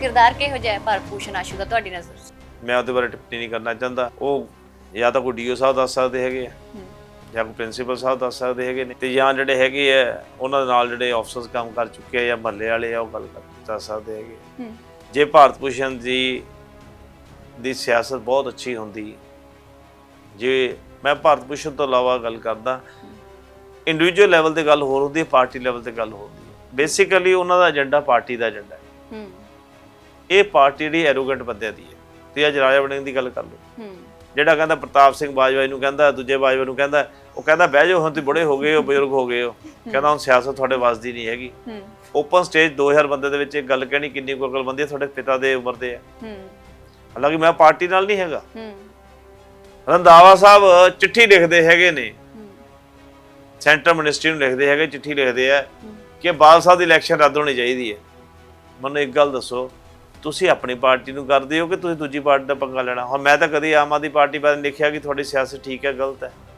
ਕਿਰਦਾਰ ਕਿਹੋ ਜਿਹਾ ਹੈ ਭਾਰਤ ਭੂਸ਼ਣ ਆਸ਼ੂ ਦਾ ਤੁਹਾਡੀ ਨਜ਼ਰ 'ਚ? ਮੈਂ ਉਹਦੇ ਬਾਰੇ ਟਿੱਪਣੀ ਨਹੀਂ ਕਰਨਾ ਚਾਹੁੰਦਾ। ਉਹ ਜਾਂ ਤਾਂ ਕੋਈ ਡੀਓ ਸਾਹਿਬ ਦੱਸ ਸਕਦੇ ਹੈਗੇ ਆ ਜਾਂ ਕੋਈ ਪ੍ਰਿੰਸੀਪਲ ਸਾਹਿਬ ਦੱਸ ਸਕਦੇ ਹੈਗੇ ਨੇ ਤੇ ਜਾਂ ਜਿਹੜੇ ਹੈਗੇ ਆ ਉਹਨਾਂ ਦੇ ਨਾਲ ਜਿਹੜੇ ਆਫਸਰਸ ਕੰਮ ਕਰ ਚੁੱਕੇ ਆ ਜਾਂ ਮਹੱਲੇ ਵਾਲੇ ਆ ਉਹ ਗੱਲ ਕਰ ਦੱਸ ਸਕਦੇ ਹੈਗੇ ਜੇ ਭਾਰਤ ਭੂਸ਼ਣ ਜੀ ਦੀ ਸਿਆਸਤ ਬਹੁਤ ਅੱਛੀ ਹੁੰਦੀ ਜੇ ਮੈਂ ਭਾਰਤ ਭੂਸ਼ਣ ਤੋਂ ਇਲਾਵਾ ਗੱਲ ਕਰਦਾ ਇੰਡੀਵਿਜੂਅਲ ਲੈਵਲ ਤੇ ਗੱਲ ਹੋਰ ਹੁੰਦੀ ਹੈ ਪਾਰਟੀ ਲੈਵਲ ਤੇ ਗੱਲ ਹੁੰਦੀ। ਹੈ ਬੇਸਿਕਲੀ ਉਹਨਾਂ ਦਾ ਏਜੰਡਾ ਪਾਰਟੀ ਦਾ ਏਜੰਡਾ ਹੈ। ਹੂੰ। ਇਹ ਪਾਰਟੀ ਦੀ ਐਰੋਗੈਂਟ ਬੰਦਿਆਂ ਦੀ ਹੈ। ਤੇ ਅੱਜ ਰਾਜਾ ਵੜਿੰਗ ਦੀ ਗੱਲ ਕਰ ਲਓ। ਜਿਹੜਾ ਕਹਿੰਦਾ ਪ੍ਰਤਾਪ ਸਿੰਘ ਬਾਜਵਾ ਨੂੰ ਕਹਿੰਦਾ ਦੂਜੇ ਬਾਜਵਾ ਨੂੰ ਕਹਿੰਦਾ ਉਹ ਕਹਿੰਦਾ ਬਹਿ ਜਾਓ ਹੁਣ ਤੁਸੀਂ ਬੁੜੇ ਹੋ ਗਏ ਹੋ ਬਜ਼ੁਰਗ ਹੋ ਗਏ ਹੋ। ਕਹਿੰਦਾ ਹੁਣ ਸਿਆਸਤ ਤੁਹਾਡੇ ਵੱਸ ਦੀ ਨਹੀਂ ਹੈਗੀ। ਓਪਨ ਸਟੇਜ 2000 ਬੰਦੇ ਦੇ ਵਿੱਚ ਇਹ ਗੱਲ ਕਹਿਣੀ ਕਿੰਨੀ ਕੁ ਅਕਲਮੰਦੀ ਹੈ ਤੁਹਾਡੇ ਪਿਤਾ ਦੇ ਉਮਰ ਦੇ ਆ। ਹਾਲਾਂਕਿ ਮੈਂ ਪਾਰਟੀ ਨਾਲ ਨਹੀਂ ਹੈਗਾ। ਹੂੰ। ਰੰਧਾਵਾ ਸਾਹਿਬ ਚਿੱਠੀ ਲਿਖਦੇ ਹੈਗੇ ਨੇ। ਸੈਂਟਰ ਮਿਨਿਸਟਰੀ ਨੂੰ ਲਿਖਦੇ ਹੈਗੇ ਚਿੱਠੀ ਲਿਖਦੇ ਆ। ਕਿ ਬਾਲ ਸਾਹਿਬ ਦੀ ਇਲੈਕਸ਼ਨ ਰੱਦ ਹੋਣੀ ਚਾਹੀਦੀ ਹੈ। ਮੈਨੂੰ ਇੱਕ ਗੱਲ ਦੱਸੋ ਤੁਸੀਂ ਆਪਣੀ ਪਾਰਟੀ ਨੂੰ ਕਰਦੇ ਹੋ ਕਿ ਤੁਸੀਂ ਦੂਜੀ ਪਾਰਟੀ ਦਾ ਪੰਗਾ ਲੈਣਾ? ਹੁਣ ਮੈਂ ਤਾਂ ਕਦੇ ਆਮ ਆਦਮੀ ਪਾਰਟੀ ਬਾਰੇ ਲਿਖਿਆ ਕਿ ਤੁਹਾਡੀ ਸਿਆਸਤ ਠੀਕ ਹੈ, ਗਲਤ ਹੈ।